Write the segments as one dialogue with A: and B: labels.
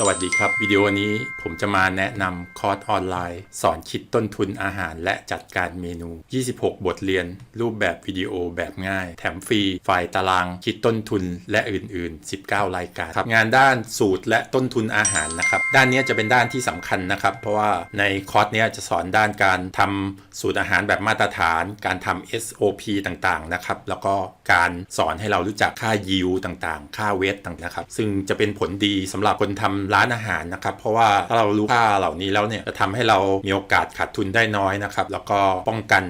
A: สวัสดีครับ วิดีโอนี้ผมจะมาแนะนำคอร์สออนไลน์ สอนคิดต้นทุนอาหารและจัดการเมนู 26 บทเรียน รูปแบบวิดีโอแบบง่าย แถมฟรีไฟล์ตารางคิดต้นทุนและอื่น ๆ 19 รายการครับงานด้านสูตรและต้นทุนอาหารนะครับ ด้านนี้จะเป็นด้านที่สำคัญนะครับ เพราะว่าในคอร์สเนี้ยจะสอนด้านการทำสูตรอาหารแบบมาตรฐาน การทำ SOP ต่างๆนะครับแล้วก็การสอนให้เรารู้จักค่ายิวต่างๆ ค่าเวทต่างๆนะครับซึ่งจะเป็นผลดีสำหรับคนทำร้านอาหารนะครับ เพราะว่าถ้าเรารู้ค่าเหล่านี้แล้วเนี่ยจะทำให้เรามีโอกาสขาดทุนได้น้อยนะครับ แล้วก็ป้องกัน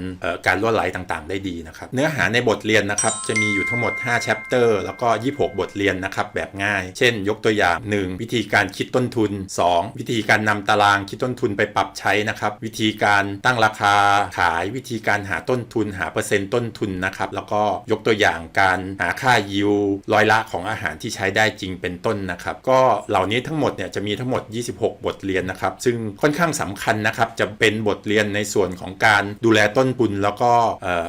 A: การล่วไหลต่างๆ ได้ดีนะครับ เนื้อหาในบทเรียนนะครับจะมีอยู่ทั้งหมด 5 chapter แล้วก็ 26 บทเรียนนะครับแบบง่าย เช่น ยกตัวอย่าง 1 วิธีการคิดต้นทุน 2 วิธีการนำตารางคิดต้นทุนไปปรับใช้นะครับ วิธีการตั้งราคาขายวิธีการหาต้นทุน หาเปอร์เซ็นต์ต้นทุนนะครับแล้วก็ยกตัวอย่างการหาค่ายิวร้อยละของอาหารที่ใช้ได้จริงเป็นต้นนะครับ ก็เหล่านี้ทั้งหมดเนี่ยจะมีทั้งหมด 26 บทเรียนนะครับ ซึ่งค่อนข้างสำคัญนะครับจะเป็นบทเรียนในส่วนของการดูแลต้นทุนแล้วก็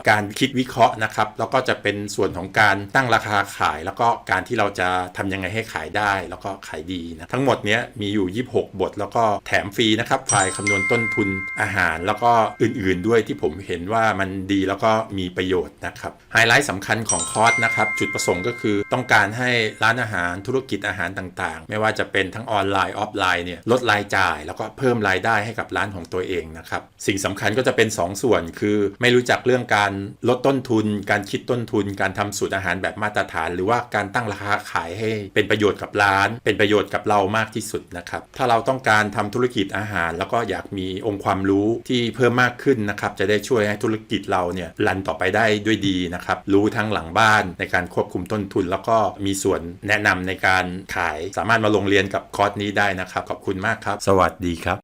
A: การคิดวิเคราะห์นะครับแล้วก็จะเป็นส่วนของการตั้งราคาขาย แล้วก็การที่เราจะทำยังไงให้ขายได้ แล้วก็ขายดีนะทั้งหมดเนี้ยมีอยู่ 26 บท แล้วก็แถมฟรีนะครับไฟล์คำนวณต้นทุนอาหาร แล้วก็อื่นๆด้วยที่ผมเห็นว่ามันดีแล้วก็มีประโยชน์นะครับไฮไลท์สำคัญของคอร์สนะครับจุดประสงค์ก็คือต้องการให้ร้านอาหารธุรกิจอาหารต่างๆ ไม่ว่าจะเป็นทั้งออนไลน์ออฟไลน์เนี่ยลดรายจ่าย แล้วก็เพิ่มรายได้ให้กับร้านของตัวเองนะครับสิ่งสำคัญก็จะเป็น 2 ส่วนคือ ไม่รู้จักเรื่องการลดต้นทุน การคิดต้นทุน การทำสูตรอาหารแบบมาตรฐาน หรือว่าการตั้งราคาขายให้เป็นประโยชน์กับร้าน เป็นประโยชน์กับเรามากที่สุดนะครับถ้าเราต้องการทำธุรกิจอาหาร แล้วก็อยากมีองค์ความรู้ที่เพิ่มมากขึ้นนะครับจะได้ช่วยให้ธุรกิจเราเนี่ยรันต่อไปได้ด้วยดีนะครับรู้ทั้งหลังบ้านในการควบคุมต้นทุน แล้วก็มีส่วนแนะนำในการขายสามารถมาลงเรียนกับคอร์สนี้ได้นะครับ ขอบคุณมากครับ สวัสดีครับ